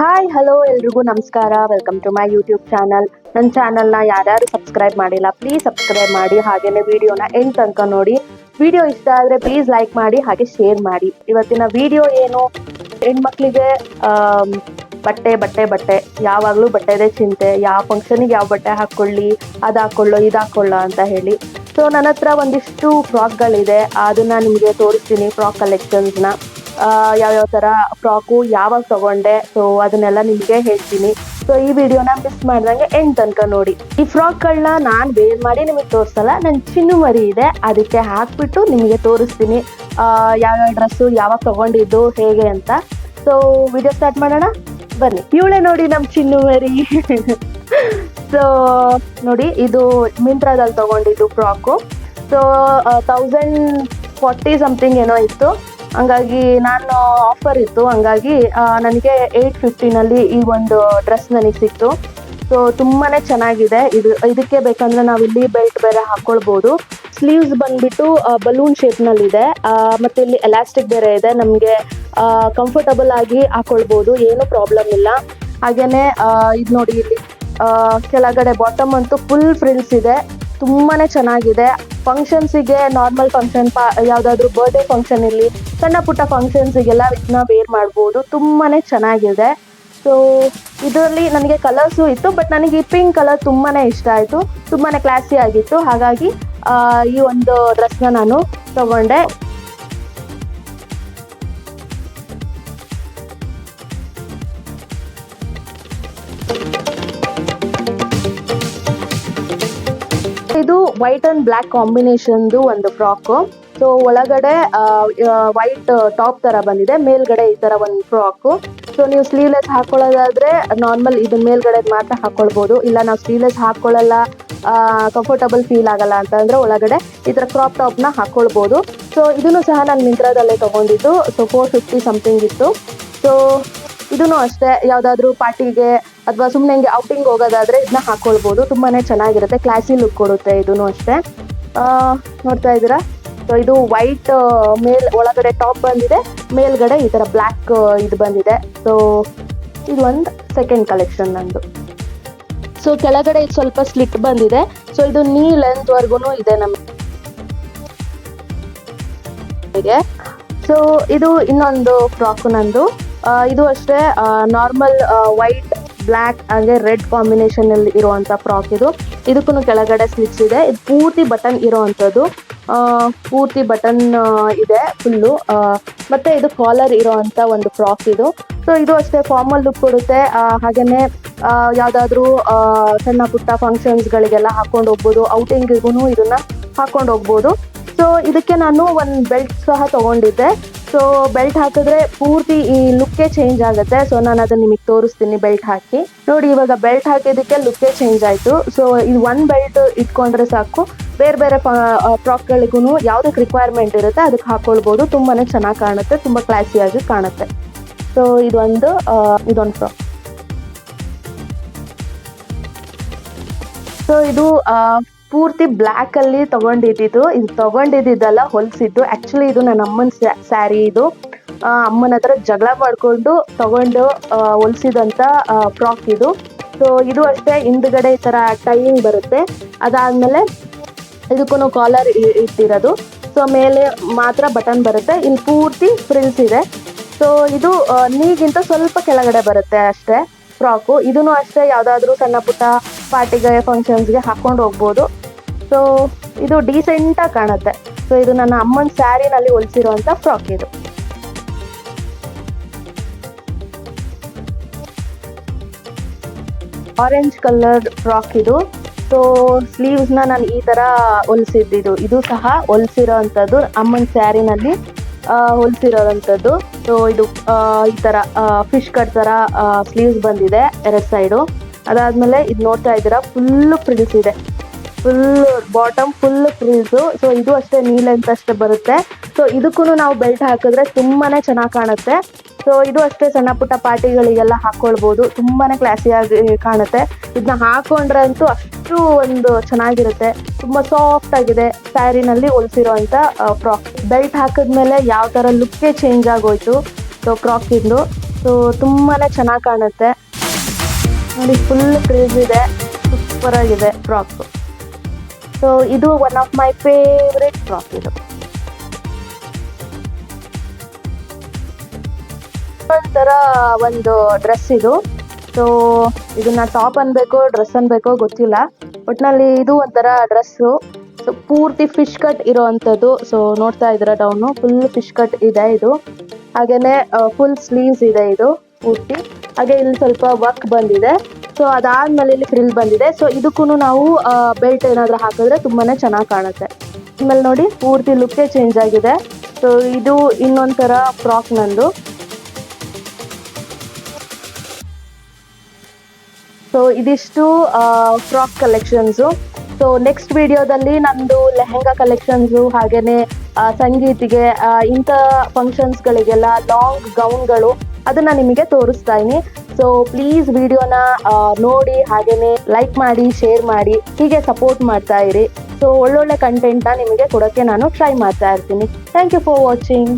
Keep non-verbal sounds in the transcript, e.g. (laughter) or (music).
Hi hello ಎಲ್ರಿಗೂ ನಮಸ್ಕಾರ. Welcome to my YouTube channel ನನ್ನ ಚಾನಲ್ನ ಯಾರ್ಯಾರು ಸಬ್ಸ್ಕ್ರೈಬ್ ಮಾಡಿಲ್ಲ ಪ್ಲೀಸ್ ಸಬ್ಸ್ಕ್ರೈಬ್ ಮಾಡಿ. ಹಾಗೇನೆ ವಿಡಿಯೋನ ಎಂಡ್ ತನಕ ನೋಡಿ. ವಿಡಿಯೋ ಇಷ್ಟ ಆದರೆ ಪ್ಲೀಸ್ ಲೈಕ್ ಮಾಡಿ, ಹಾಗೆ ಶೇರ್ ಮಾಡಿ. ಇವತ್ತಿನ ವಿಡಿಯೋ ಏನು? ಹೆಣ್ಮಕ್ಳಿಗೆ ಬಟ್ಟೆ ಬಟ್ಟೆ ಬಟ್ಟೆ. ಯಾವಾಗಲೂ ಬಟ್ಟೆದೇ ಚಿಂತೆ. ಯಾವ ಫಂಕ್ಷನಿಗೆ ಯಾವ ಬಟ್ಟೆ ಹಾಕ್ಕೊಳ್ಳಿ ಅದು ಹಾಕ್ಕೊಳ್ಳೋ ಇದು ಹಾಕ್ಕೊಳ್ಳೋ ಅಂತ ಹೇಳಿ. ಸೊ ನನ್ನ ಹತ್ರ ಒಂದಿಷ್ಟು ಫ್ರಾಕ್ಗಳಿದೆ ಅದನ್ನ ನಿಮಗೆ ತೋರಿಸ್ತೀನಿ ಫ್ರಾಕ್ ಕಲೆಕ್ಷನ್ಸ್ನ ಯಾವ್ಯಾವ ಥರ ಫ್ರಾಕು ಯಾವಾಗ ತಗೊಂಡೆ ಸೊ ಅದನ್ನೆಲ್ಲ ನಿಮಗೆ ಹೇಳ್ತೀನಿ. ಸೊ ಈ ವಿಡಿಯೋನ ಮಿಸ್ ಮಾಡ್ದಂಗೆ ಎಂಡ್ ತನಕ ನೋಡಿ. ಈ ಫ್ರಾಕ್ಗಳನ್ನ ನಾನು ವೇರ್ ಮಾಡಿ ನಿಮಗೆ ತೋರಿಸಲ್ಲ ನನ್ನ ಚಿನ್ನು ಮರಿ ಇದೆ, ಅದಕ್ಕೆ ಹಾಕ್ಬಿಟ್ಟು ನಿಮಗೆ ತೋರಿಸ್ತೀನಿ. ಯಾವ್ಯಾವ ಡ್ರೆಸ್ಸು ಯಾವಾಗ ತಗೊಂಡಿದ್ದು, ಹೇಗೆ ಅಂತ. ಸೊ ವಿಡಿಯೋ ಸ್ಟಾರ್ಟ್ ಮಾಡೋಣ? ಬನ್ನಿ. ಇವಳೆ ನೋಡಿ ನಮ್ಮ ಚಿನ್ನು ಮರಿ ಸೊ (laughs) ನೋಡಿ, ಇದು ಮಿಂತ್ರಾದಲ್ಲಿ ತಗೊಂಡಿದ್ದು frock so thousand forty something ಏನೋ ಇತ್ತು. ಹಂಗಾಗಿ ನಾನು ಆಫರ್ ಇತ್ತು. ಹಂಗಾಗಿ ನನಗೆ ಏಯ್ಟ್ ಫಿಫ್ಟಿನಲ್ಲಿ ಈ ಒಂದು ಡ್ರೆಸ್ ನನಗೆ ಸಿಕ್ತು. ಸೊ ತುಂಬಾ ಚೆನ್ನಾಗಿದೆ. ಇದು, ಇದಕ್ಕೆ ಬೇಕಂದ್ರೆ ನಾವು ಇಲ್ಲಿ ಬೆಲ್ಟ್ ಬೇರೆ ಹಾಕ್ಕೊಳ್ಬೋದು ಸ್ಲೀವ್ಸ್ ಬಂದ್ಬಿಟ್ಟು ಬಲೂನ್ ಶೇಪ್ನಲ್ಲಿದೆ ಮತ್ತೆ ಇಲ್ಲಿ ಎಲಾಸ್ಟಿಕ್ ಬೇರೆ ಇದೆ. ನಮಗೆ ಕಂಫರ್ಟಬಲ್ ಆಗಿ ಹಾಕ್ಕೊಳ್ಬೋದು ಏನು ಪ್ರಾಬ್ಲಮ್ ಇಲ್ಲ. ಹಾಗೇನೆ ಇದು ನೋಡಿ ಇಲ್ಲಿ ಕೆಳಗಡೆ ಬಾಟಮ್ ಅಂತೂ ಫುಲ್ ಫ್ರಿಲ್ಸ್ ಇದೆ. ತುಂಬಾ ಚೆನ್ನಾಗಿದೆ. ಫಂಕ್ಷನ್ಸಿಗೆ ನಾರ್ಮಲ್ ಫಂಕ್ಷನ್ ಪಾ ಯಾವುದಾದ್ರೂ ಬರ್ಡೇ ಫಂಕ್ಷನ್ ಇಲ್ಲಿ ಸಣ್ಣ ಪುಟ್ಟ ಫಂಕ್ಷನ್ಸಿಗೆಲ್ಲ ಇದನ್ನ ವೇರ್ ಮಾಡ್ಬೋದು. ತುಂಬಾನೇ ಚೆನ್ನಾಗಿದೆ. ಸೊ ಇದರಲ್ಲಿ ನನಗೆ ಕಲರ್ಸು ಇತ್ತು ಬಟ್ ನನಗೆ ಈ ಪಿಂಕ್ ಕಲರ್ ತುಂಬಾನೇ ಇಷ್ಟ ಆಯಿತು. ತುಂಬಾನೇ ಕ್ಲಾಸಿ ಆಗಿತ್ತು. ಹಾಗಾಗಿ ಈ ಒಂದು ಡ್ರೆಸ್ನ ನಾನು ತಗೊಂಡೆ. ಇದು ವೈಟ್ ಅಂಡ್ ಬ್ಲ್ಯಾಕ್ ಕಾಂಬಿನೇಷನ್ದು ಒಂದು ಫ್ರಾಕು ಸೊ ಒಳಗಡೆ ವೈಟ್ ಟಾಪ್ ತರ ಬಂದಿದೆ. ಮೇಲ್ಗಡೆ ಈ ತರ ಒಂದು ಫ್ರಾಕು ಸೊ ನೀವು ಸ್ಲೀವ್ಲೆಸ್ ಹಾಕೊಳ್ಳೋದಾದ್ರೆ ನಾರ್ಮಲ್ ಇದನ್ನ ಮೇಲ್ಗಡೆ ಮಾತ್ರ ಹಾಕೊಳ್ಬೋದು. ಇಲ್ಲ, ನಾವು ಸ್ಲೀವ್ಲೆಸ್ ಹಾಕೊಳ್ಳಲ್ಲ ಕಂಫರ್ಟಬಲ್ ಫೀಲ್ ಆಗಲ್ಲ ಅಂತಂದ್ರೆ ಒಳಗಡೆ ಈ ತರ ಕ್ರಾಪ್ ಟಾಪ್ನ ಹಾಕ್ಕೊಳ್ಬೋದು ಸೊ ಇದನ್ನು ಸಹ ನಾನು ಮಿಂತ್ರದಲ್ಲೇ ತಗೊಂಡಿದ್ದು. ಸೊ ಫೋರ್ ಫಿಫ್ಟಿ ಸಮಥಿಂಗ್ ಇತ್ತು. ಸೊ ಇದನ್ನು ಅಷ್ಟೇ, ಯಾವುದಾದ್ರೂ ಪಾರ್ಟಿಗೆ ಅಥವಾ ಸುಮ್ಮನೆ ಹಿಂಗೆ ಔಟಿಂಗ್ ಹೋಗೋದಾದ್ರೆ ಇದನ್ನ ಹಾಕ್ಕೊಳ್ಬೋದು ತುಂಬಾನೇ ಚೆನ್ನಾಗಿರುತ್ತೆ. ಕ್ಲಾಸಿ ಲುಕ್ ಕೊಡುತ್ತೆ ಇದನ್ನು ಅಷ್ಟೇ. ನೋಡ್ತಾ ಇದ್ದೀರಾ? ಸೊ ಇದು ವೈಟ್ ಮೇಲ್ ಒಳಗಡೆ ಟಾಪ್ ಬಂದಿದೆ, ಮೇಲ್ಗಡೆ ಈ ಥರ ಬ್ಲ್ಯಾಕ್ ಇದು ಬಂದಿದೆ. ಸೊ ಇದು ಒಂದು ಸೆಕೆಂಡ್ ಕಲೆಕ್ಷನ್ ನಂದು. ಸೊ ಕೆಳಗಡೆ ಇದು ಸ್ವಲ್ಪ ಸ್ಲಿಟ್ ಬಂದಿದೆ. ಸೊ ಇದು ನೀ ಲೆಂತ್ ವರ್ಗು ಇದೆ ನಮಗೆ ಸೊ ಇದು ಇನ್ನೊಂದು ಫ್ರಾಕ್ ನಂದು. ಇದು ಅಷ್ಟೇ ನಾರ್ಮಲ್ ವೈಟ್ ಬ್ಲ್ಯಾಕ್ ಹಾಗೆ ರೆಡ್ ಕಾಂಬಿನೇಷನ್ ಅಲ್ಲಿ ಇರುವಂತ ಫ್ರಾಕ್ ಇದು. ಇದಕ್ಕೂ ಕೆಳಗಡೆ ಸ್ಲಿಟ್ಸ್ ಇದೆ. ಇದು ಪೂರ್ತಿ ಬಟನ್ ಇರುವಂತದ್ದು. ಪೂರ್ತಿ ಬಟನ್ ಇದೆ ಫುಲ್ಲು. ಮತ್ತೆ ಇದು ಕಾಲರ್ ಇರೋವಂಥ ಒಂದು ಫ್ರಾಕ್ ಇದು. ಸೊ ಇದು ಅಷ್ಟೇ ಫಾರ್ಮಲ್ ಲುಕ್ ಕೊಡುತ್ತೆ. ಹಾಗೇನೆ ಯಾವ್ದಾದ್ರು ಸಣ್ಣ ಪುಟ್ಟ ಫಂಕ್ಷನ್ಸ್ಗಳಿಗೆಲ್ಲ ಹಾಕೊಂಡು ಹೋಗ್ಬೋದು. ಔಟಿಂಗಿಗೂ ಇದನ್ನ ಹಾಕೊಂಡು ಹೋಗ್ಬೋದು. ಸೊ ಇದಕ್ಕೆ ನಾನು ಒಂದು ಬೆಲ್ಟ್ ಸಹ ತಗೊಂಡಿದ್ದೆ. ಸೊ ಬೆಲ್ಟ್ ಹಾಕಿದ್ರೆ ಪೂರ್ತಿ ಈ ಲುಕ್ಕೇ ಚೇಂಜ್ ಆಗುತ್ತೆ. ಸೊ ನಾನು ಅದನ್ನ ನಿಮಗೆ ತೋರಿಸ್ತೀನಿ ಬೆಲ್ಟ್ ಹಾಕಿ. ನೋಡಿ, ಇವಾಗ ಬೆಲ್ಟ್ ಹಾಕಿದ್ದಕ್ಕೆ ಲುಕ್ಕೇ ಚೇಂಜ್ ಆಯಿತು. ಸೊ ಇದು ಒಂದು ಬೆಲ್ಟ್ ಇಟ್ಕೊಂಡ್ರೆ ಸಾಕು. ಬೇರೆ ಬೇರೆ ಫ್ರಾಕ್ಗಳಿಗೂ ಯಾವುದಕ್ಕೆ ರಿಕ್ವೈರ್ಮೆಂಟ್ ಇರುತ್ತೆ ಅದಕ್ಕೆ ಹಾಕೊಳ್ಬೋದು. ತುಂಬಾ ಚೆನ್ನಾಗಿ ಕಾಣುತ್ತೆ ತುಂಬ ಕ್ಲಾಸಿಯಾಗಿ ಕಾಣುತ್ತೆ. ಸೊ ಇದೊಂದು ಇದೊಂದು ಫ್ರಾಕ್ ಸೊ ಇದು ಪೂರ್ತಿ ಬ್ಲ್ಯಾಕ್ ಅಲ್ಲಿ ತಗೊಂಡಿದ್ದು ಇದು ತಗೊಂಡಿದ್ದಲ್ಲ ಹೊಲ್ಸಿದ್ದು. ಆಕ್ಚುಲಿ ಇದು ನನ್ನ ಅಮ್ಮನ ಸ್ಯಾರಿ ಇದು. ಅಮ್ಮನ ಹತ್ರ ಜಗಳ ಮಾಡಿಕೊಂಡು ತಗೊಂಡು ಆ, ಹೊಲ್ಸಿದಂತ ಫ್ರಾಕ್ ಇದು. ಸೊ ಇದು ಅಷ್ಟೇ ಹಿಂದ್ಗಡೆ ಈ ತರ ಟೈಯಿಂಗ್ ಬರುತ್ತೆ. ಅದಾದ್ಮೇಲೆ ಇದಕ್ಕೂ ಕಾಲರ್ ಇಟ್ಟಿರೋದು. ಸೊ ಮೇಲೆ ಮಾತ್ರ ಬಟನ್ ಬರುತ್ತೆ. ಇಲ್ಲಿ ಪೂರ್ತಿ ಫ್ರಿಲ್ಸ್ ಇದೆ. ಸೊ ಇದು ನೀಗಿಂತ ಸ್ವಲ್ಪ ಕೆಳಗಡೆ ಬರುತ್ತೆ ಅಷ್ಟೇ ಫ್ರಾಕು ಇದೂ ಅಷ್ಟೇ ಯಾವುದಾದ್ರೂ ಸಣ್ಣ ಪುಟ್ಟ ಪಾರ್ಟಿಗೆ ಫಂಕ್ಷನ್ಸ್ಗೆ ಹಾಕ್ಕೊಂಡು ಹೋಗ್ಬೋದು. ಸೊ ಇದು ಡೀಸೆಂಟಾಗಿ ಕಾಣುತ್ತೆ. ಸೊ ಇದು ನನ್ನ ಅಮ್ಮನ ಸ್ಯಾರಿನಲ್ಲಿ ಹೊಲಿಸಿರುವಂಥ ಫ್ರಾಕ್ ಇದು. ಆರೆಂಜ್ ಕಲರ್ ಫ್ರಾಕ್ ಇದು. ಸೊ ಸ್ಲೀವ್ಸ್ನ ನಾನು ಈ ಥರ ಹೊಲಿಸಿದ್ದು ಇದು ಸಹ ಹೊಲಿಸಿರೋವಂಥದ್ದು ಅಮ್ಮನ ಸ್ಯಾರಿನಲ್ಲಿ ಹೊಲಿಸಿರೋವಂಥದ್ದು ಸೊ ಇದು ಈ ಥರ ಫಿಶ್ ಕಟ್ ಥರ ಸ್ಲೀವ್ಸ್ ಬಂದಿದೆ ಎರಡು ಸೈಡು ಅದಾದಮೇಲೆ ಇದು ನೋಡ್ತಾ ಇದ್ದೀರಾ ಫುಲ್ಲು ಪ್ರಿಲ್ಸ್ ಇದೆ. Full bottom full frills so ಇದು ಅಷ್ಟೇ ನೀಲೆಂತ್ ಅಷ್ಟೇ ಬರುತ್ತೆ. ಸೊ ಇದಕ್ಕೂ ನಾವು ಬೆಲ್ಟ್ ಹಾಕಿದ್ರೆ ತುಂಬಾನೇ ಚೆನ್ನಾಗಿ ಕಾಣುತ್ತೆ. ಸೊ ಇದು ಅಷ್ಟೇ ಸಣ್ಣ ಪುಟ್ಟ ಪಾರ್ಟಿಗಳಿಗೆಲ್ಲ ತುಂಬಾನೇ ಕ್ಲಾಸಿಯಾಗಿ ಕಾಣುತ್ತೆ. ಇದನ್ನ ಹಾಕೊಂಡ್ರೆ ಅಂತೂ ಅಷ್ಟು ಒಂದು ಚೆನ್ನಾಗಿರುತ್ತೆ. ತುಂಬಾ ಸಾಫ್ಟ್ ಆಗಿದೆ. ಸ್ಯಾರಿನಲ್ಲಿ ಹೊಲಿಸಿರೋ ಅಂತ ಫ್ರಾಕ್. ಬೆಲ್ಟ್ ಹಾಕಿದ್ಮೇಲೆ ಯಾವ ಥರ ಲುಕ್ಕೇ ಚೇಂಜ್ ಆಗೋಯ್ತು. ಸೊ ಫ್ರಾಕಿಂದು ಸೊ ತುಂಬಾನೇ ಚೆನ್ನಾಗಿ ಕಾಣುತ್ತೆ. ನೋಡಿ ಫುಲ್ ಕ್ರೇಜ್ ಇದೆ. ಸೂಪರ್ ಆಗಿದೆ ಫ್ರಾಕ್ ಸೊ ಇದು one of my favourite frock ಇದು. ಒಂಥರ ಒಂದು ಡ್ರೆಸ್ ಇದು. ಸೊ ಇದನ್ನ ಟಾಪ್ ಅನ್ಬೇಕು ಡ್ರೆಸ್ ಅನ್ಬೇಕೋ ಗೊತ್ತಿಲ್ಲ. ಒಟ್ನಲ್ಲಿ ಇದು ಒಂಥರ ಡ್ರೆಸ್ಸು ಸೊ ಪೂರ್ತಿ ಫಿಶ್ ಕಟ್ ಇರೋವಂಥದ್ದು ಸೊ ನೋಡ್ತಾ ಇದ್ದೀರಾ ಡೌನು ಫುಲ್ ಫಿಶ್ ಕಟ್ ಇದೆ ಇದು. ಹಾಗೇನೆ ಫುಲ್ ಸ್ಲೀವ್ಸ್ ಇದೆ ಇದು ಪೂರ್ತಿ. ಹಾಗೆ ಇಲ್ಲಿ ಸ್ವಲ್ಪ ವರ್ಕ್ ಬಂದಿದೆ. ಸೊ ಅದಾದ್ಮೇಲೆ ಇಲ್ಲಿ ಫ್ರಿಲ್ ಬಂದಿದೆ. ಸೊ ಇದಕ್ಕೂ ನಾವು ಬೆಲ್ಟ್ ಏನಾದರೂ ಹಾಕಿದ್ರೆ ತುಂಬಾನೇ ಚೆನ್ನಾಗಿ ಕಾಣುತ್ತೆ. ಆಮೇಲೆ ನೋಡಿ, ಪೂರ್ತಿ ಲುಕ್ಕೇ ಚೇಂಜ್ ಆಗಿದೆ. ಸೊ ಇದು ಇನ್ನೊಂಥರ ಫ್ರಾಕ್ ನಂದು. ಸೊ ಇದಿಷ್ಟು ಫ್ರಾಕ್ ಕಲೆಕ್ಷನ್ಸು ಸೊ ನೆಕ್ಸ್ಟ್ ವಿಡಿಯೋದಲ್ಲಿ ನಂದು ಲೆಹೆಂಗಾ ಕಲೆಕ್ಷನ್ಸು ಹಾಗೇನೆ ಸಂಗೀತಿಗೆ ಇಂಥ ಫಂಕ್ಷನ್ಸ್ಗಳಿಗೆಲ್ಲ ಲಾಂಗ್ ಗೌನ್ಗಳು ಅದನ್ನ ನಿಮಗೆ ತೋರಿಸ್ತಾ ಇದೀನಿ ಸೊ ಪ್ಲೀಸ್ ವಿಡಿಯೋನ ನೋಡಿ, ಹಾಗೇನೆ ಲೈಕ್ ಮಾಡಿ ಶೇರ್ ಮಾಡಿ, ಹೀಗೆ ಸಪೋರ್ಟ್ ಮಾಡ್ತಾ ಇರಿ. ಸೊ ಒಳ್ಳೊಳ್ಳೆ ಕಂಟೆಂಟ್ನ ನಿಮಗೆ ಕೊಡೋಕ್ಕೆ ನಾನು ಟ್ರೈ ಮಾಡ್ತಾ ಇರ್ತೀನಿ. Thank you for watching